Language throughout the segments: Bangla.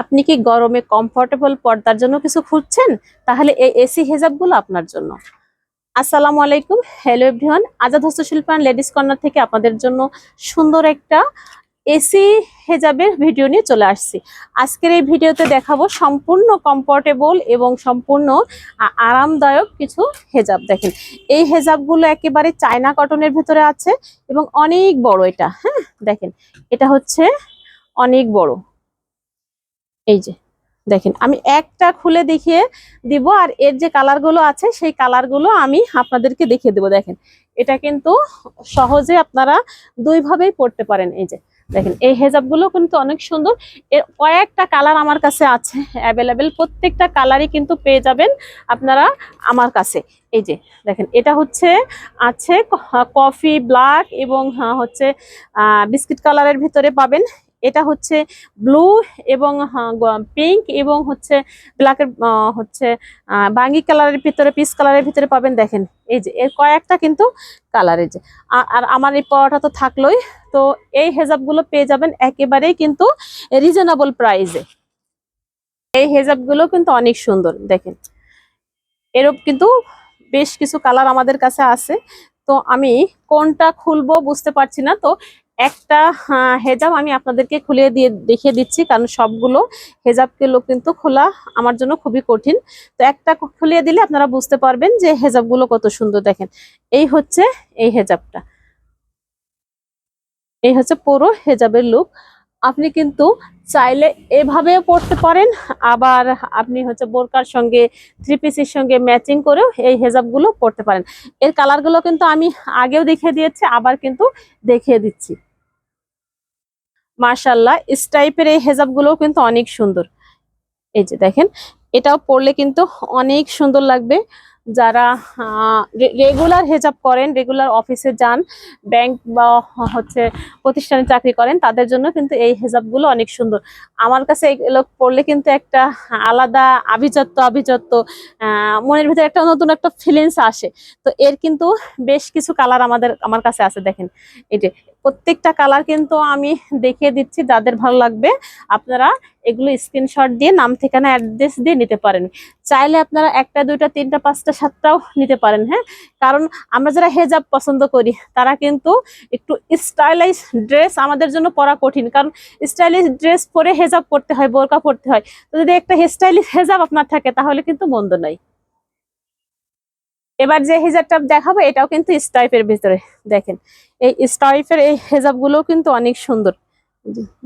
আপনি কি গরমে কমফোর্টেবল পর্দার জন্য কিছু খুঁজছেন? তাহলে এই এসি হেজাবগুলো আপনার জন্য। আসসালামু আলাইকুম। হ্যালো এভরিওয়ান আজাদ হস্তশিল্প অ্যান্ড লেডিস কর্নার থেকে আপনাদের জন্য সুন্দর একটা এসি হেজাবের ভিডিও নিয়ে চলে আসছি। আজকের এই ভিডিওতে দেখাবো সম্পূর্ণ কমফোর্টেবল এবং সম্পূর্ণ আরামদায়ক কিছু হেজাব। দেখেন, এই হেজাবগুলো একেবারে চায়না কটনের ভিতরে আছে এবং অনেক বড় এটা হ্যাঁ? দেখেন, এটা হচ্ছে অনেক বড়। এই যে দেখেন আমি একটা খুলে দেখিয়ে দিব আর এর যে কালারগুলো আছে সেই কালারগুলো আমি আপনাদেরকে দেখিয়ে দেবো। দেখেন এটা কিন্তু সহজে আপনারা দুইভাবেই পড়তে পারেন। এই যে দেখেন এই হেজাবগুলো কিন্তু অনেক সুন্দর। এর কয়েকটা কালার আমার কাছে আছে অ্যাভেলেবেল প্রত্যেকটা কালারই কিন্তু পেয়ে যাবেন আপনারা আমার কাছে। এই যে দেখেন এটা হচ্ছে আছে কফি ব্ল্যাক এবং আহ, হচ্ছে বিস্কিট কালারের ভিতরে পাবেন। এটা হচ্ছে ব্লু এবং পিঙ্ক এবং হচ্ছে ব্ল্যাকের হচ্ছে বাঙ্গি কালারের ভিতরে, পিস কালারের ভিতরে পাবেন, দেখেন। এই যে, এর কয়েকটা কিন্তু কালারের যে। আর আমার এই পড়াটা তো থাকলোই, তো এই হেজাবগুলো পেয়ে যাবেন একেবারেই কিন্তু রিজনেবল প্রাইসে এই হেজাবগুলো কিন্তু অনেক সুন্দর, দেখেন। এরূপ কিন্তু বেশ কিছু কালার আমাদের কাছে আছে, তো আমি কোনটা খুলবো বুঝতে পারছি না, তো একটা হেজাব আমি আপনাদেরকে খুলে দিয়ে দেখিয়ে দিচ্ছি, কারণ সবগুলো হেজাবগুলো কিন্তু খোলা আমার জন্য খুবই কঠিন। তো একটা খুলিয়ে দিলে আপনারা বুঝতে পারবেন যে হেজাবগুলো কত সুন্দর দেখেন। এই হচ্ছে এই হেজাবটা। এই হচ্ছে পুরো হেজাবের লুক। আপনি কিন্তু চাইলে এভাবেও পড়তে পারেন, আবার আপনি হচ্ছে বোরকার সঙ্গে থ্রি পিসের সঙ্গে ম্যাচিং করেও এই হেজাবগুলো পড়তে পারেন। এর কালারগুলো কিন্তু আমি আগেও দেখিয়ে দিয়েছি, আবার কিন্তু দেখিয়ে দিচ্ছি। মার্শাল্লাহ টাইপের এই হেজাবগুলোও কিন্তু অনেক সুন্দর। এই যে দেখেন, এটাও পরলে কিন্তু অনেক সুন্দর লাগবে। যারা রেগুলার হেজাব করেন রেগুলার অফিসে যান ব্যাংক বা হচ্ছে প্রতিষ্ঠানে চাকরি করেন, তাদের জন্য কিন্তু এই হেজাবগুলো অনেক সুন্দর। আমার কাছে এগুলো পড়লে কিন্তু একটা আলাদা আভিজাত্য আভিজাত্য মনের ভিতরে একটা নতুন একটা ফিলিংস আসে। তো এর কিন্তু বেশ কিছু কালার আমাদের, আমার কাছে আছে, দেখেন। এই যে প্রত্যেকটা কালার কিন্তু আমি দেখিয়ে দিচ্ছি যাদের ভালো লাগবে। আপনারা এগুলো স্ক্রিনশট দিয়ে নাম, ঠিকানা অ্যাড্রেস দিয়ে নিতে পারেন। চাইলে আপনারা একটা, দুইটা, তিনটা, পাঁচটা, সাতটাও নিতে পারেন হ্যাঁ? কারণ আমরা যারা হেজাব পছন্দ করি, তারা কিন্তু একটু স্টাইলাইজ ড্রেস আমাদের জন্য পরা কঠিন। কারণ স্টাইলিশ ড্রেস পরে হেজাব পরতে হয়, বোরকা পরতে হয়। তো যদি একটা স্টাইলিশ হেজাব আপনার থাকে, তাহলে কিন্তু মন্দ নয় এবার যে হেজাবটা দেখাবো, এটাও কিন্তু স্টাইপের ভিতরে। দেখেন, এই স্টাইপের এই হেজাবগুলোও কিন্তু অনেক সুন্দর।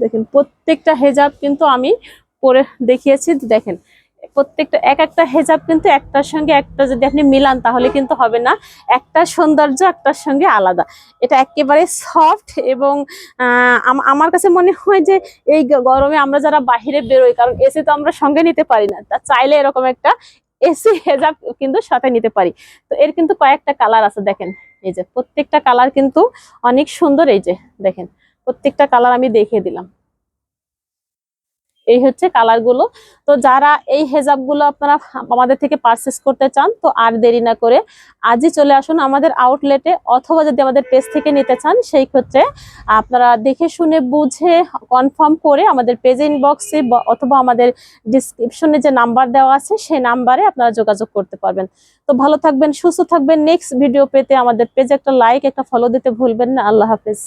দেখেন, প্রত্যেকটা হেজাব কিন্তু আমি পরে দেখিয়েছি। দেখেন, প্রত্যেকটা এক একটা হেজাব কিন্তু একটার সঙ্গে একটা যদি আপনি মিলান, তাহলে কিন্তু হবে না। একটা সৌন্দর্য, একটার সঙ্গে আলাদা। এটা একেবারে সফট এবং আমার কাছে মনে হয় যে এই গরমে আমরা যারা বাহিরে বেরোই, কারণ এসে তো আমরা সঙ্গে নিতে পারি না। তা চাইলে এরকম একটা এসি হেজাব কিন্তু সাথে নিতে পারি। তো এর কিন্তু কয়েকটা কালার আছে দেখেন। এই যে প্রত্যেকটা কালার কিন্তু অনেক সুন্দর এই যে দেখেন। প্রত্যেকটা কালার আমি দেখিয়ে দিলাম। এই হচ্ছে কালারগুলো। তো যারা এই হেজাবগুলো আপনারা আমাদের থেকে পারচেস করতে চান, তো আর দেরি না করে আজই চলে আসুন আমাদের আউটলেটে অথবা যদি আমাদের পেজ থেকে নিতে চান, সেই ক্ষেত্রে আপনারা দেখে শুনে বুঝে কনফার্ম করে আমাদের পেজ ইনবক্সে অথবা আমাদের ডিসক্রিপশনে যে নাম্বার দেওয়া আছে, সেই নাম্বারে আপনারা যোগাযোগ করতে পারবেন। তো ভালো থাকবেন, সুস্থ থাকবেন। নেক্সট ভিডিও পেতে আমাদের পেজে একটা লাইক একটা ফলো দিতে ভুলবেন না। আল্লাহ হাফেজ।